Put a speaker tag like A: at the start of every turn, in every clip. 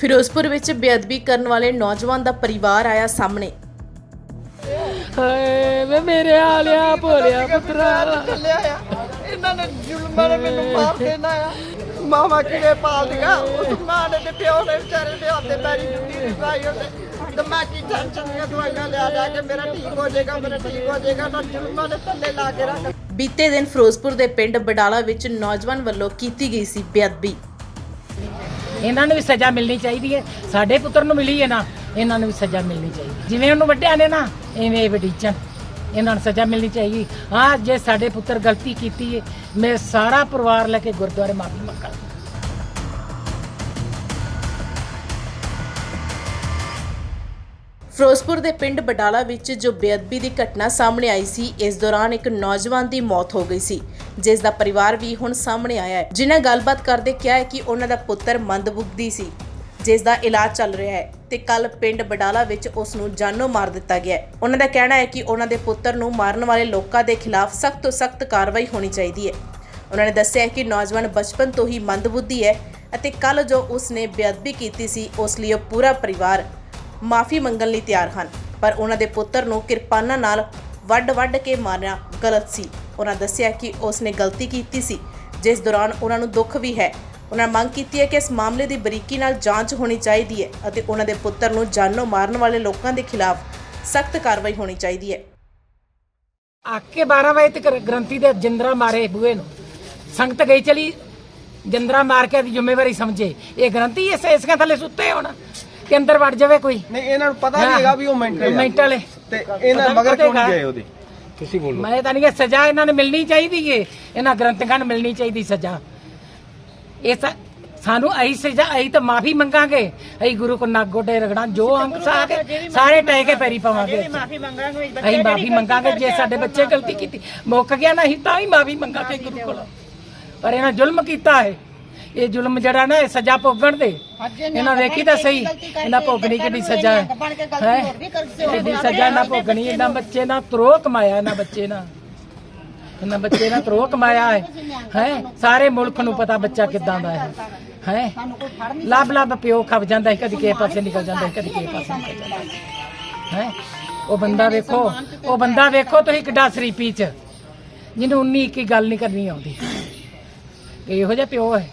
A: ਫਿਰੋਜ਼ਪੁਰ ਵਿੱਚ ਬੇਅਦਬੀ ਕਰਨ ਵਾਲੇ ਨੌਜਵਾਨ ਦਾ ਪਰਿਵਾਰ ਆਇਆ ਸਾਹਮਣੇ।
B: ਹਾਏ ਵੇ ਮੇਰੇ ਹਾਲਿਆ ਭੋਲਿਆ ਪੁੱਤਰਾ।
C: ਚੱਲਿਆ ਆ। ਇਹਨਾਂ ਨੇ ਜ਼ੁਲਮਾਂ ਨੇ ਮੈਨੂੰ ਮਾਰ ਦੇਣਾ ਆ। ਮਾਵਾ ਕਿਵੇਂ ਪਾਲਦੀਆਂ? ਉਸ ਮਾਂ ਨੇ ਤੇ ਪਿਓ ਨੇ ਵਿਚਾਰੇ ਦੇ ਹੱਥੇ ਪੈਰੀ ਜੁੱਤੀ ਨਹੀਂ ਪਾਈ ਉਹਦੇ ਦਿਮਾਗੀ ਟੈਨਸ਼ਨ ਦੀਆਂ ਦਵਾਈਆਂ ਲਿਆ ਲਿਆ ਕੇ ਮੇਰਾ ਠੀਕ ਹੋ ਜਾਏਗਾ ਮੇਰਾ ਠੀਕ ਹੋ ਜਾਏਗਾ ਤਾਂ ਜ਼ੁਲਮਾਂ ਦੇ ਥੱਲੇ ਲਾ ਕੇ ਰੱਖ।
A: ਬੀਤੇ ਦਿਨ ਫਿਰੋਜ਼ਪੁਰ ਦੇ ਪਿੰਡ ਬਡਾਲਾ ਵਿੱਚ ਨੌਜਵਾਨ ਵੱਲੋਂ ਕੀਤੀ ਗਈ ਸੀ ਬੇਅਦਬੀ।
B: ਇਹਨਾਂ ਨੂੰ ਵੀ ਸਜ਼ਾ ਮਿਲਣੀ ਚਾਹੀਦੀ ਹੈ। ਸਾਡੇ ਪੁੱਤਰ ਨੂੰ ਮਿਲੀ ਹੈ ਨਾ, ਇਹਨਾਂ ਨੂੰ ਵੀ ਸਜ਼ਾ ਮਿਲਣੀ ਚਾਹੀਦੀ ਜਿਵੇਂ ਉਹਨੂੰ ਵੱਡਿਆਂ ਨੇ ਨਾ, ਐਵੇਂ ਇਹ ਵਡੀਚਣ ਇਹਨਾਂ ਨੂੰ ਸਜ਼ਾ ਮਿਲਣੀ ਚਾਹੀਦੀ। ਹਾਂ ਜੇ ਸਾਡੇ ਪੁੱਤਰ ਗਲਤੀ ਕੀਤੀ ਹੈ, ਮੈਂ ਸਾਰਾ ਪਰਿਵਾਰ ਲੈ ਕੇ ਗੁਰਦੁਆਰੇ ਮਾਫੀ ਮੰਗਾਂ
A: ਫਿਰੋਜ਼ਪੁਰ ਦੇ ਪਿੰਡ ਬਡਾਲਾ ਵਿੱਚ ਜੋ ਬੇਅਦਬੀ ਦੀ ਘਟਨਾ ਸਾਹਮਣੇ ਆਈ ਸੀ, ਇਸ ਦੌਰਾਨ ਇੱਕ ਨੌਜਵਾਨ ਦੀ ਮੌਤ ਹੋ ਗਈ ਸੀ, ਜਿਸ ਦਾ ਪਰਿਵਾਰ ਵੀ ਹੁਣ ਸਾਹਮਣੇ ਆਇਆ ਹੈ। ਜਿਨ੍ਹਾਂ ਗੱਲਬਾਤ ਕਰਦੇ ਕਿਹਾ ਹੈ ਕਿ ਉਹਨਾਂ ਦਾ ਪੁੱਤਰ ਮੰਦਬੁੱਧੀ ਸੀ, ਜਿਸ ਦਾ ਇਲਾਜ ਚੱਲ ਰਿਹਾ ਹੈ ਤੇ ਕੱਲ ਪਿੰਡ ਬਡਾਲਾ ਵਿੱਚ ਉਸ ਨੂੰ ਜਾਨੋਂ ਮਾਰ ਦਿੱਤਾ ਗਿਆ ਹੈ। ਉਹਨਾਂ ਦਾ ਕਹਿਣਾ ਹੈ ਕਿ ਉਹਨਾਂ ਦੇ ਪੁੱਤਰ ਨੂੰ ਮਾਰਨ ਵਾਲੇ ਲੋਕਾਂ ਦੇ ਖਿਲਾਫ ਸਖਤ ਤੋਂ ਸਖਤ ਕਾਰਵਾਈ ਹੋਣੀ ਚਾਹੀਦੀ ਹੈ। ਉਹਨਾਂ ਨੇ ਦੱਸਿਆ ਹੈ ਕਿ ਨੌਜਵਾਨ ਬਚਪਨ ਤੋਂ ਹੀ ਮੰਦਬੁੱਧੀ ਹੈ ਅਤੇ ਕੱਲ ਜੋ ਉਸਨੇ ਬੇਅਦਬੀ ਕੀਤੀ ਸੀ, ਉਸ ਲਈ ਉਹ ਪੂਰਾ ਪਰਿਵਾਰ ਮਾਫੀ ਮੰਗਣ ਲਈ ਤਿਆਰ ਹਨ। ਪਰ ਉਹਨਾਂ ਦੇ ਪੁੱਤਰ ਨੂੰ ਕਿਰਪਾਨਾਂ ਨਾਲ ਵੱਡ-ਵੱਡ ਕੇ ਮਾਰਨਾ ਗਲਤ ਸੀ। ਉਹਨਾਂ ਦੱਸਿਆ ਕਿ ਉਸ ਗਲਤੀ ਕੀਤੀ ਸੀ, ਜਿਸ ਦੌਰਾਨ ਉਹਨਾਂ ਨੂੰ ਦੁੱਖ ਵੀ ਹੈ। ਉਹਨਾਂ ਮੰਗ ਕੀਤੀ ਹੈ ਕਿ ਇਸ ਮਾਮਲੇ ਦੀ ਬਰੀਕੀ ਨਾਲ ਜਾਂਚ ਹੋਣੀ ਚਾਹੀਦੀ ਹੈ ਅਤੇ ਉਹਨਾਂ ਦੇ ਪੁੱਤਰ ਨੂੰ ਜਾਨੋਂ ਮਾਰਨ ਵਾਲੇ ਲੋਕਾਂ ਦੇ ਖਿਲਾਫ ਸਖਤ ਕਾਰਵਾਈ ਹੋਣੀ ਚਾਹੀਦੀ ਹੈ।
B: ਆਕੇ 12 ਵਜੇ ਤੱਕ ਗ੍ਰੰਥੀ ਦੇ ਜਿੰਦਰਾ ਮਾਰੇ ਬੂਏ ਨੂੰ। ਸੰਗਤ ਗਈ ਚਲੀ, ਜਿੰਦਰਾ ਮਾਰ ਕੇ ਜ਼ਿੰਮੇਵਾਰੀ ਸਮਝੇ। ਇਹ ਗ੍ਰੰਥੀ ਇਸ ਇਸਕੇ ਥੱਲੇ ਸੁੱਤੇ ਹੋਣ। ਕਿ ਅੰਦਰ ਵੜ ਜਾਵੇ ਕੋਈ।
D: ਨਹੀਂ ਇਹਨਾਂ ਨੂੰ ਪਤਾ ਨਹੀਂ ਹੈਗਾ ਵੀ ਉਹ ਮੈਂਟਲ
B: ਮੈਂਟਲ ਹੈ।
D: ਤੇ ਇਹਨਾਂ ਮਗਰ ਕਿਉਂ ਨਹੀਂ ਗਏ ਉਹਦੇ? ਤੁਸੀਂ ਬੋਲੋ।
B: ਮੈਂ ਤਾਂ ਨਹੀਂ ਕਿ ਸਜ਼ਾ ਇਹਨਾਂ ਨੂੰ ਮਿਲਣੀ ਚਾਹੀਦੀ ਏ। ਇਹਨਾਂ ਗ੍ਰੰਥਕਾਂ ਨੂੰ ਮਿਲਣੀ ਚਾਹੀਦੀ ਸਜ਼ਾ। ਇਹ ਸਾਨੂੰ ਅਈ ਸਜ਼ਾ ਅਈ ਤਾਂ ਮਾਫੀ ਮੰਗਾਂਗੇ। ਅਈ ਗੁਰੂ ਕੋ ਨੱਕ ਗੋਡੇ ਰਗੜਾਂ ਜੋ ਅੰਕ ਸਾਹ ਕੇ ਸਾਰੇ ਟਹਿ ਕੇ ਪੈਰੀ ਪਾਵਾਂਗੇ। ਮਾਫੀ ਮੰਗਾਂਗੇ ਅਸੀਂ ਮਾਫੀ ਮੰਗਾਂਗੇ ਜੇ ਸਾਡੇ ਬੱਚੇ ਗਲਤੀ ਕੀਤੀ ਮੁੱਕ ਗਿਆ ਨਾ ਅਸੀਂ ਤਾਂ ਹੀ ਮਾਫੀ ਮੰਗਾਂਗੇ ਗੁਰੂ ਕੋਲ। ਪਰ ਇਹਨਾਂ ਜ਼ੁਲਮ ਕੀਤਾ ਹੈ। ਇਹ ਜ਼ੁਲਮ ਜਿਹੜਾ ਨਾ ਇਹ ਸਜ਼ਾ ਭੋਗਣ ਦੇ। ਇਹਨਾਂ ਵੇਖੀ ਤਾਂ ਸਹੀ ਇਹਨਾਂ ਭੋਗਣੀ ਕਿਹੜੀ ਸਜ਼ਾ। ਹੈ? ਕਿਹੜੀ ਸਜ਼ਾ ਨਾ ਭੋਗਣੀ ਇਹਨਾਂ ਬੱਚੇ ਨਾਲ ਤਰੋ ਕਮਾਇਆ ਇਹਨਾਂ ਬੱਚੇ ਨਾਲ। ਇਹਨਾਂ ਬੱਚੇ ਨਾਲ ਤਰੋ ਕਮਾਇਆ ਹੈ। ਹੈ? ਸਾਰੇ ਮੁਲਕ ਨੂੰ ਪਤਾ ਬੱਚਾ ਕਿੱਦਾਂ ਦਾ ਹੈ। ਹੈ? ਲੱਭ ਲੱਭ ਪਿਓ ਖਪ ਜਾਂਦਾ ਹੈ ਕਦੀ ਕਿਸੇ ਪਾਸੇ ਨਿਕਲ ਜਾਂਦਾ ਹੈ ਕਦੀ ਕਿਸੇ ਪਾਸੇ ਨਿਕਲ ਜਾਂਦਾ ਹੈ ਹੈ। ਉਹ ਬੰਦਾ ਵੇਖੋ ਉਹ ਬੰਦਾ ਵੇਖੋ ਤੁਸੀਂ ਕਿੱਡਾ ਸਰੀਪੀ ਚ ਜਿਹਨੂੰ ਉਨੀ ਇੱਕੀ ਗੱਲ ਨਹੀਂ ਕਰਨੀ ਆਉਂਦੀ। ਇਹੋ ਜਿਹਾ ਪਿਓ ਹੈ।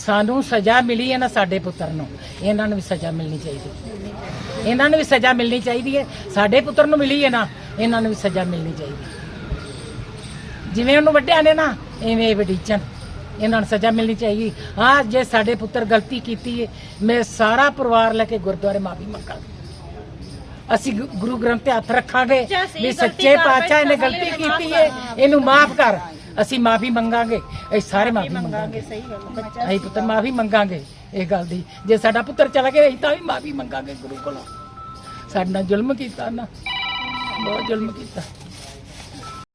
B: ਸਾਨੂੰ ਸਜ਼ਾ ਮਿਲੀ ਹੈ ਨਾ ਸਾਡੇ ਪੁੱਤਰ ਨੂੰ। ਇਹਨਾਂ ਨੂੰ ਵੀ ਸਜ਼ਾ ਮਿਲਣੀ ਚਾਹੀਦੀ ਇਹਨਾਂ ਨੂੰ ਵੀ ਸਜ਼ਾ ਮਿਲਣੀ ਚਾਹੀਦੀ ਹੈ। ਸਾਡੇ ਪੁੱਤਰ ਨੂੰ ਮਿਲੀ ਹੈ ਨਾ ਇਹਨਾਂ ਨੂੰ ਵੀ ਸਜ਼ਾ ਮਿਲਣੀ ਚਾਹੀਦੀ। ਜਿਵੇਂ ਉਹਨੂੰ ਵੱਡਿਆਂ ਨੇ ਨਾ ਐਵੇਂ ਇਹ ਵਡੀਚਣ ਇਹਨਾਂ ਨੂੰ ਸਜ਼ਾ ਮਿਲਣੀ ਚਾਹੀਦੀ। ਹਾਂ ਜੇ ਸਾਡੇ ਪੁੱਤਰ ਗਲਤੀ ਕੀਤੀ ਹੈ ਮੈਂ ਸਾਰਾ ਪਰਿਵਾਰ ਲੈ ਕੇ ਗੁਰਦੁਆਰੇ ਮਾਫੀ ਮੰਗਾਂਗੇ। ਅਸੀਂ ਗੁਰੂ ਗ੍ਰੰਥ ਤੇ ਹੱਥ ਰੱਖਾਂਗੇ ਵੀ ਸੱਚੇ ਪਾਤਸ਼ਾਹ ਇਹਨੇ ਗਲਤੀ ਕੀਤੀ ਹੈ ਇਹਨੂੰ ਮਾਫ ਕਰ। ਅਸੀਂ ਮਾਫੀ ਮੰਗਾਂਗੇ ਅਸੀਂ ਸਾਰੇ ਮਾਫੀ ਮੰਗਾਂਗੇ ਅਸੀਂ ਪੁੱਤਰ ਮਾਫੀ ਮੰਗਾਂਗੇ ਇਹ ਗੱਲ ਦੀ। ਜੇ ਸਾਡਾ ਪੁੱਤਰ ਚਲਾ ਗਿਆ ਅਸੀਂ ਤਾਂ ਵੀ ਮਾਫੀ ਮੰਗਾਂਗੇ ਗੁਰੂ ਕੋਲੋਂ। ਸਾਡੇ ਨਾਲ ਜ਼ੁਲਮ ਕੀਤਾ ਨਾ ਬਹੁਤ ਜ਼ੁਲਮ ਕੀਤਾ।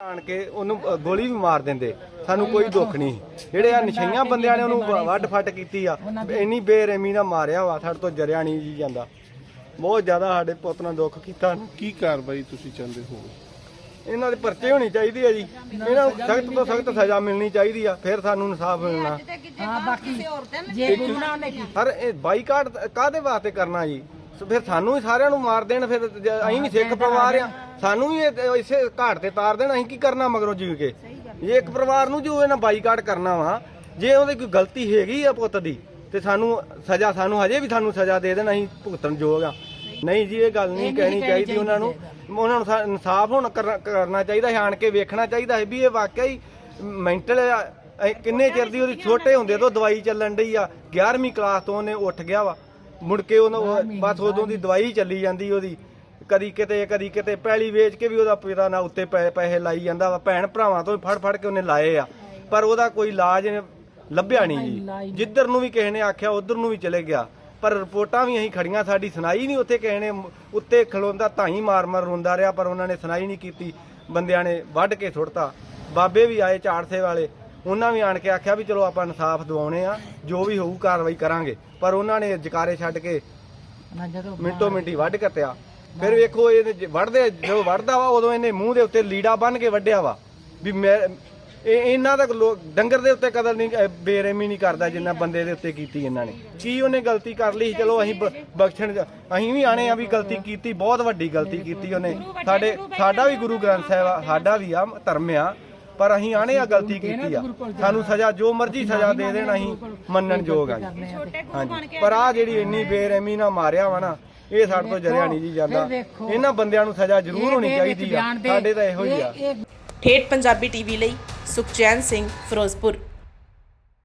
D: ਆਣ ਕੇ ਉਹਨੂੰ ਗੋਲੀ ਵੀ ਮਾਰ ਦਿੰਦੇ। ਸਾਨੂੰ ਕੋਈ ਦੁੱਖ ਨਹੀਂ। ਜਿਹੜੇ ਆ ਨਸ਼ਈਆਂ ਬੰਦਿਆਂ ਨੇ ਉਹਨੂੰ ਵ- ਵੱਢ ਫੱਟ ਕੀਤੀ ਆ ਇੰਨੀ ਬੇਰਹਿਮੀ ਨਾਲ ਮਾਰਿਆ ਵਾ ਸਾਡੇ ਤੋਂ ਜਰਿਆ ਨਹੀਂ ਜੀ ਜਾਂਦਾ। ਬਹੁਤ ਜ਼ਿਆਦਾ ਸਾਡੇ ਪੁੱਤ ਨਾਲ ਦੁੱਖ ਕੀਤਾ।
E: ਕੀ ਕਾਰਵਾਈ ਤੁਸੀਂ ਚਾਹੁੰਦੇ ਹੋ?
D: ਇਹਨਾਂ ਦੇ ਪਰਚੇ ਹੋਣੀ ਚਾਹੀਦੀ ਆ ਜੀ। ਇਹਨਾਂ ਨੂੰ ਸਖਤ ਤੋਂ ਸਖਤ ਸਜ਼ਾ ਮਿਲਣੀ ਚਾਹੀਦੀ ਆ ਫਿਰ ਸਾਨੂੰ ਇਨਸਾਫ ਮਿਲਣਾ।
B: ਹਾਂ ਬਾਕੀ ਜੇ ਗੁਰੂ ਨਾਨਕ ਨੇ ਕੀਤਾ।
D: ਪਰ ਇਹ ਬਾਈਕਾਟ ਕਾਦੇ ਵਾਸਤੇ ਕਰਨਾ ਜੀ? ਸੋ ਫਿਰ ਸਾਨੂੰ ਹੀ ਸਾਰਿਆਂ ਨੂੰ ਮਾਰ ਦੇਣ ਫਿਰ ਜੇ ਅਸੀਂ ਵੀ ਸਿੱਖ ਪਰਿਵਾਰ ਆ ਸਾਨੂੰ ਵੀ ਇਹ- ਇਸੇ ਘਾਟ ਤੇ ਤਾਰ ਦੇਣ ਅਸੀਂ ਕੀ ਕਰਨਾ ਮਗਰੋਂ ਜੀ ਕੇ? ਇਹ ਇੱਕ ਪਰਿਵਾਰ ਨੂੰ ਜੋ ਇਹਨਾਂ ਬਾਈਕਾਟ ਕਰਨਾ ਵਾ ਜੇ ਉਹਦੀ ਕੋਈ ਗਲਤੀ ਹੈਗੀ ਆ ਪੁੱਤ ਦੀ ਤੇ ਸਾਨੂੰ ਸਜ਼ਾ ਸਾਨੂੰ ਹਜੇ ਵੀ ਸਾਨੂੰ ਸਜ਼ਾ ਦੇ ਦੇਣ ਅਸੀਂ ਭੁਗਤਣ ਯੋਗ ਆ। ਨਹੀਂ ਜੀ ਇਹ ਗੱਲ ਨਹੀਂ ਕਹਿਣੀ ਚਾਹੀਦੀ ਉਹਨਾਂ ਨੂੰ। ਉਹਨਾਂ ਨੂੰ ਇਨਸਾਫ ਹੁਣ ਕਰਨਾ ਚਾਹੀਦਾ ਹੈ ਆਣ ਕੇ ਵੇਖਣਾ ਚਾਹੀਦਾ ਹੈ ਵੀ ਇਹ ਵਾਕਿਆ ਹੀ ਮੈਂਟਲ ਕਿੰਨੇ ਚਿਰ ਦੀ ਉਹਦੀ ਛੋਟੇ ਹੁੰਦੇ ਤੋਂ ਦਵਾਈ ਚੱਲਣ ਡਈ ਆ। 11ਵੀਂ ਕਲਾਸ ਤੋਂ ਉਹਨੇ ਉੱਠ ਗਿਆ ਵਾ। ਮੁੜ ਕੇ ਉਹ- ਬਸ ਉਦੋਂ ਦੀ ਦਵਾਈ ਚੱਲੀ ਜਾਂਦੀ ਉਹਦੀ। ਕਦੀ ਕਿਤੇ ਕਦੀ ਕਿਤੇ ਪੈਲੀ ਵੇਚ ਕੇ ਵੀ ਉਹਦਾ ਪਿਤਾ ਨਾਲ ਉੱਤੇ ਪੈਸੇ ਲਾਈ ਜਾਂਦਾ ਵਾ। ਭੈਣ ਭਰਾਵਾਂ ਤੋਂ ਫੜ ਫੜ ਕੇ ਉਹਨੇ ਲਾਏ ਆ। ਪਰ ਉਹਦਾ ਕੋਈ ਇਲਾਜ ਲੱਭਿਆ ਨਹੀਂ ਜੀ। ਜਿੱਧਰ ਨੂੰ ਵੀ ਕਿਸੇ ਨੇ ਆਖਿਆ ਉਧਰ ਨੂੰ ਵੀ ਚਲੇ ਗਿਆ। ਪਰ ਰਿਪੋਰਟਾਂ ਵੀ ਅਸੀਂ ਖੜੀਆਂ ਸਾਡੀ ਸੁਣਾਈ ਨਹੀਂ ਉੱਥੇ ਕਿਸੇ ਨੇ ਉੱਤੇ ਖਲੋਂਦਾ ਧਾਈ ਮਾਰ ਮਾਰ ਰੋਂਦਾ ਰਿਹਾ ਪਰ ਉਹਨਾਂ ਨੇ ਸੁਣਾਈ ਨਹੀਂ ਕੀਤੀ ਬੰਦਿਆਂ ਨੇ ਵੱਢ ਕੇ ਸੁੱਟਤਾ। ਬਾਬੇ ਵੀ ਆਏ ਚਾੜਸੇ ਵਾਲੇ ਉਹਨਾਂ ਵੀ ਆਣ ਕੇ ਆਖਿਆ ਵੀ ਚਲੋ ਆਪਾਂ ਇਨਸਾਫ ਦਿਵਾਉਣੇ ਆ ਜੋ ਵੀ ਹੋਊ ਕਾਰਵਾਈ ਕਰਾਂਗੇ। ਪਰ ਉਹਨਾਂ ਨੇ ਜਕਾਰੇ ਛੱਡ ਕੇ ਮਿੰਟੋ ਮਿੰਟੀ ਵੱਢ ਕੱਤਿਆ ਫਿਰ ਵੇਖੋ ਇਹ ਵੱਢਦੇ ਜਦੋਂ ਵੱਢਦਾ ਵਾ ਉਦੋਂ ਇਹਨੇ ਮੂੰਹ ਦੇ ਉੱਤੇ ਲੀੜਾ ਬੰਨ ਕੇ ਵੱਢਿਆ ਵਾ। ਵੀ ਮੈਂ ਇਹ ਇਹਨਾਂ ਦਾ ਲੋ- ਡੰਗਰ ਦੇ ਉੱਤੇ ਕਦਰ ਨਹੀਂ ਬੇਰਹਿਮੀ ਨਹੀਂ ਕਰਦਾ ਜਿੰਨਾ ਬੰਦੇ ਦੇ ਉੱਤੇ ਕੀਤੀ ਇਹਨਾਂ ਨੇ। ਕੀ ਉਹਨੇ ਗਲਤੀ ਕਰ ਲਈ? ਚਲੋ ਅਸੀਂ ਬ- ਬਖਸ਼ਣ ਅਸੀਂ ਵੀ ਆਣੇ ਆ ਵੀ ਗਲਤੀ ਕੀਤੀ ਬਹੁਤ ਵੱਡੀ ਗਲਤੀ ਕੀਤੀ ਉਹਨੇ। ਸਾਡੇ ਸਾਡਾ ਵੀ ਗੁਰੂ ਗ੍ਰੰਥ ਸਾਹਿਬ ਆ ਸਾਡਾ ਵੀ ਆ ਧਰਮ ਆ ਪਰ ਅਸੀਂ ਆਣੇ ਆ ਗਲਤੀ ਕੀਤੀ ਆ। ਸਾਨੂੰ ਸਜ਼ਾ ਜੋ ਮਰਜ਼ੀ ਸਜ਼ਾ ਦੇ ਦੇਣ ਅਸੀਂ ਮੰਨਣ ਯੋਗ ਆ ਜੀ। ਹਾਂਜੀ। ਪਰ ਆ ਜਿਹੜੀ ਇੰਨੀ ਬੇਰਹਿਮੀ ਨਾਲ ਮਾਰਿਆ ਵਾ ਨਾ ਇਹ ਸਾਡੇ ਤੋਂ ਜਰਿਆ ਨਹੀਂ ਜੀ ਜਾਂਦਾ। ਇਹਨਾਂ ਬੰਦਿਆਂ ਨੂੰ ਸਜ਼ਾ ਜ਼ਰੂਰ ਹੋਣੀ ਚਾਹੀਦੀ ਆ। ਸਾਡੇ ਤਾਂ ਇਹੋ ਹੀ ਆ।
A: ਠੇਠ ਪੰਜਾਬੀ ਟੀਵੀ ਲਈ ਸੁਖਚੈਨ ਸਿੰਘ ਫਿਰੋਜ਼ਪੁਰ।